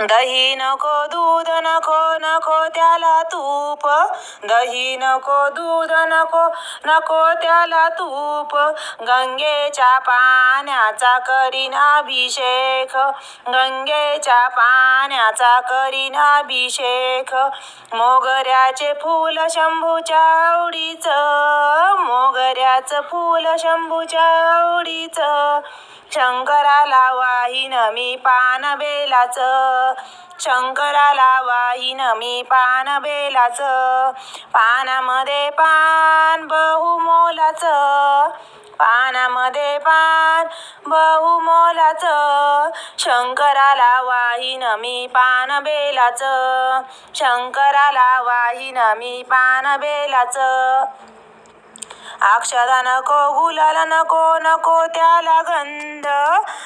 दही नको दूध नको नको त्याला तूप. दही नको दूध नको नको त्याला तूप. गंगेच्या पाण्याचा करीन अभिषेक. गंगेच्या पाण्याचा करीन अभिषेक. मोगऱ्याचे फूल शंभूच्या आवडीचं. मोगऱ्याचं फूल शंभूच्या आवडीचं. शंकराला वाहिन मी पान बेलाचं. शंकराला वाहिन मी पान बेलाचं. पानामध्ये पान बहुमोलाचं. पानामध्ये पान बहुमोलाचं. शंकराला वाहिन मी पान बेलाचं. शंकराला वाहिन मी पान बेलाचं. अक्षदा नको गुलाल नको नको त्याला गंध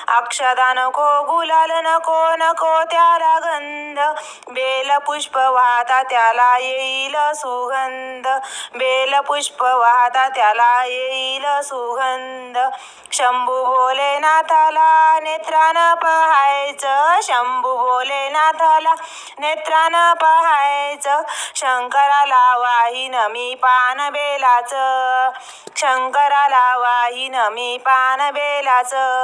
अक्षदान नको गुलाल नको नको त्याला गंध. बेल पुष्प वाहता त्याला येईल सुगंध. बेल पुष्प वाहता त्याला येईल सुगंध. शंभू भोलेनाथाला नेत्रानं पहायचं. शंभू भोलेनाथाला नेत्रानं पहायचं. शंकराला वाहीन मी पान बेलाचं. शंकराला वाहीन मी पान बेलाचं.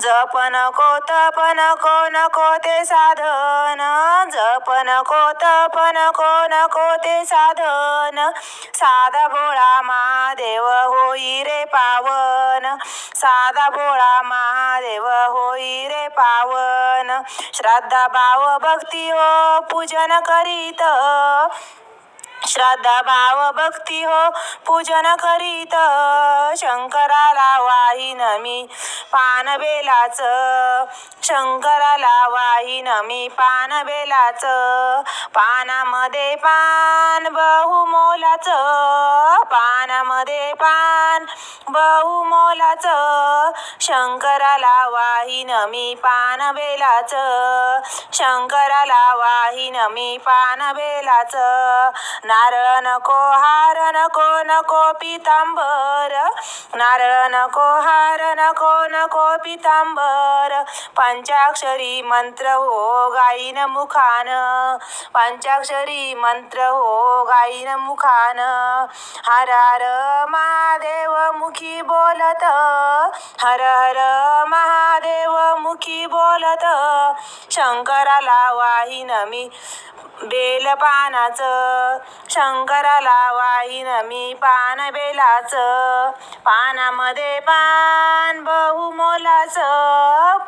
जप नको तप नको नको ते साधन. जप नको तप नको नको ते साधन. साधा भोळा महादेव होई रे पावन. साधा भोळा महादेव होई रे पावन. श्रद्धा भाव भक्ती हो पूजन करीत. श्रद्धा भाव भक्ती हो. पूजन करीत शंकराला वाहीन मी. पान बेलाच शंकराला वाहीन मी. पान बेलाच पानामध्ये पान बहुमोलाचं. पानामध्ये पान बहुमोलाचं शंकराला वाहीन मी पान बेलाच. शंकराला वाहीन मी पान बेलाच. नारळ नको हार नको नको पितांबर. नारळ नको हार नको नको पितांबर. पंचाक्षरी मंत्र हो गाईन मुखान. पंचाक्षरी मंत्र हो गाईन मुखान. हर हर महादेव मुखी बोलत हर हर महादेव मुखी बोलत शंकराला वाहीन मी बेलपानाचं शंकराला वाहीन मी पान बेलाचं पानामध्ये पान बहुमोलाचं.